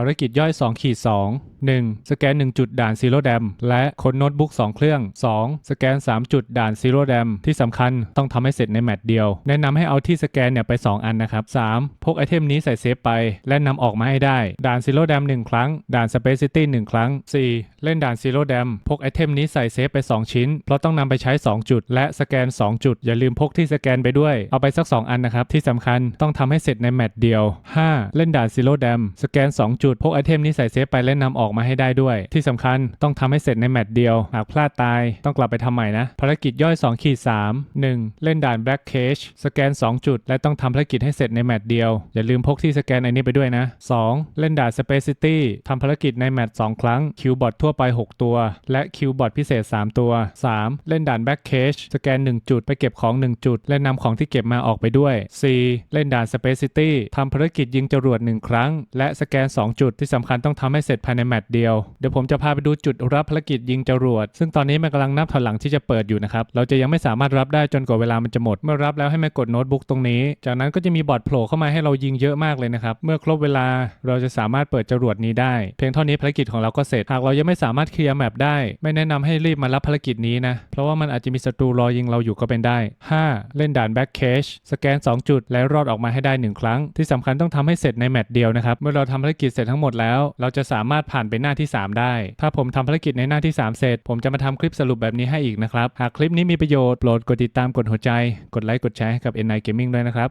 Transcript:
ภารกิจย่อย2ขีด2 1. สแกน 1 จุดด่านซีโร่แดมและค้นโน้ตบุ๊ก 2 เครื่อง 2. สแกน 3 จุดด่านซีโร่แดมที่สำคัญต้องทำให้เสร็จในแมตช์เดียว แนะนำให้เอาที่สแกนเนี่ยไป 2 อันนะครับ 3. พกไอเทมนี้ใส่เซฟไป และนำออกมาให้ได้ ด่านซีโร่แดม1ครั้ง ด่านสเปซิตี้1ครั้ง 4. เล่นด่านซีโร่แดมพกไอเทมนี้ใส่เซฟไป 2 ชิ้น เพราะต้องนำไปใช้ 2 จุด และสแกน 2 จุด อย่าลืมพกที่สแกนไปด้วย เอาไปสัก 2 อันนะครับที่สำคัญต้องทำให้เสร็จในแมตช์เดียว 5. เล่นด่านซีโร่แดมสแกน 2 จุดพกไอเทมนี้ใส่เซฟไปและนำออกมาให้ได้ด้วย ที่สำคัญต้องทำให้เสร็จในแมตช์เดียว หากพลาดตายต้องกลับไปทำใหม่นะ ภารกิจย่อย2ขีด3 1. เล่นด่าน Black Cage สแกน 2 จุด และต้องทำภารกิจให้เสร็จในแมตช์เดียว อย่าลืมพกที่สแกนอันนี้ไปด้วยนะ 2. เล่นด่าน Spacity ทำภารกิจในแมตช์2ครั้ง คิวบอททั่วไป 6 ตัว และคิวบอทพิเศษ 3 ตัว 3. เล่นด่าน Black Cage สแกน 1 จุด ไปเก็บของ 1 จุด และนำของที่เก็บมาออกไปด้วย 4. เล่นด่าน Spacity ทำภารกิจยิงจรวด 1 ครั้ง และสแกน 2จุดที่สำคัญต้องทำให้เสร็จภายในแมตช์เดียว เดี๋ยวผมจะพาไปดูจุดรับภารกิจยิงจรวด ซึ่งตอนนี้มันกำลังนับถอยหลังที่จะเปิดอยู่นะครับ เราจะยังไม่สามารถรับได้จนกว่าเวลามันจะหมด เมื่อรับแล้วให้มากดโน้ตบุ๊กตรงนี้ จากนั้นก็จะมีบอทโผล่เข้ามาให้เรายิงเยอะมากเลยนะครับ เมื่อครบเวลาเราจะสามารถเปิดจรวดนี้ได้ เพียงเท่านี้ภารกิจของเราก็เสร็จ หากเรายังไม่สามารถเคลียร์แมปได้ ไม่แนะนำให้รีบมารับภารกิจนี้นะ เพราะว่ามันอาจจะมีศัตรูรอยิงเราอยู่ก็เป็นได้ 5. เล่นด่าน Back Cage สแกน 2 จุดและรอดออกมาให้ได้ 1 ครั้ง ที่สำคัญต้องทำให้เสร็จในแมตช์เดียวนะครับ เมื่อเราทำภารกิจเสร็จทั้งหมดแล้ว เราจะสามารถผ่านไปหน้าที่ 3 ได้ ถ้าผมทำภารกิจในหน้าที่ 3 เสร็จ ผมจะมาทำคลิปสรุปแบบนี้ให้อีกนะครับ หากคลิปนี้มีประโยชน์โปรดกดติดตามกดหัวใจ กดไลค์กดแชร์ให้กับ NI Gaming ด้วยนะครับ